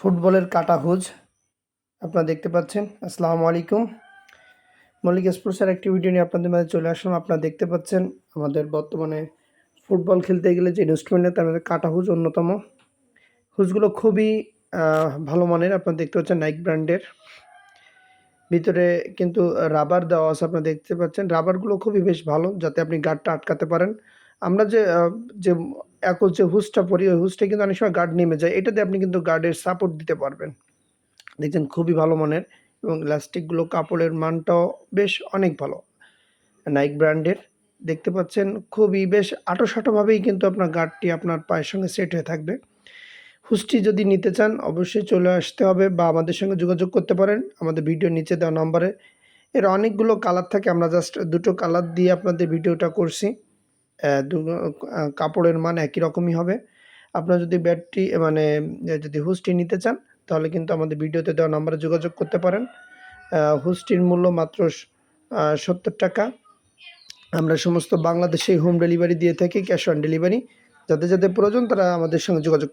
ফুটবলের কাটা হুজ আপনারা দেখতে পাচ্ছেন। আসসালামু আলাইকুম। মল্লিক স্পোর্টসের একটি ভিডিও নিয়ে আপনাদের মাঝে চলে আসলাম। আপনারা দেখতে পাচ্ছেন, আমাদের বর্তমানে ফুটবল খেলতে গেলে যে ইনস্ট্রুমেন্ট তার মধ্যে কাটা হুজ অন্যতম। হুজগুলো খুবই ভালো মানের। আপনারা দেখতে পাচ্ছেন নাইক ব্র্যান্ডের ভিতরে কিন্তু রাবার দেওয়া আছে, আপনারা দেখতে পাচ্ছেন। রাবারগুলো খুবই বেশ ভালো, যাতে আপনি গার্ডটা আটকাতে পারেন। আমরা যে যে একজ যে হুজটা পরি, ওই হুজটা কিন্তু অনেক সময় গার্ড নেমে যায়। এটাতে আপনি কিন্তু গার্ডের সাপোর্ট দিতে পারবেন। দেখছেন খুবই ভালো মানের এবং ইলাস্টিকগুলো কাপড়ের মানটাও বেশ অনেক ভালো। নাইক ব্র্যান্ডের দেখতে পাচ্ছেন খুবই বেশ আটোসাটোভাবেই কিন্তু আপনার গার্ডটি আপনার পায়ের সঙ্গে সেট হয়ে থাকবে। হুসটি যদি নিতে চান, অবশ্যই চলে আসতে হবে বা আমাদের সঙ্গে যোগাযোগ করতে পারেন। আমাদের ভিডিও নিচে দেওয়া নম্বরে এর অনেকগুলো কালার থাকে, আমরা জাস্ট দুটো কালার দিয়ে আপনাদের ভিডিওটা করছি। কাপড়ের মান একই রকমই হবে। আপনারা যদি ব্যাটটি মানে যদি হুস্টি নিতে চান, তাহলে কিন্তু আমাদের ভিডিওতে দেওয়া নাম্বারে যোগাযোগ করতে পারেন। হুস্টির মূল্য মাত্র সত্তর টাকা। আমরা সমস্ত বাংলাদেশে হোম ডেলিভারি দিয়ে থাকি ক্যাশ অন ডেলিভারি যাদের যাদের প্রয়োজন তারা আমাদের সঙ্গে যোগাযোগ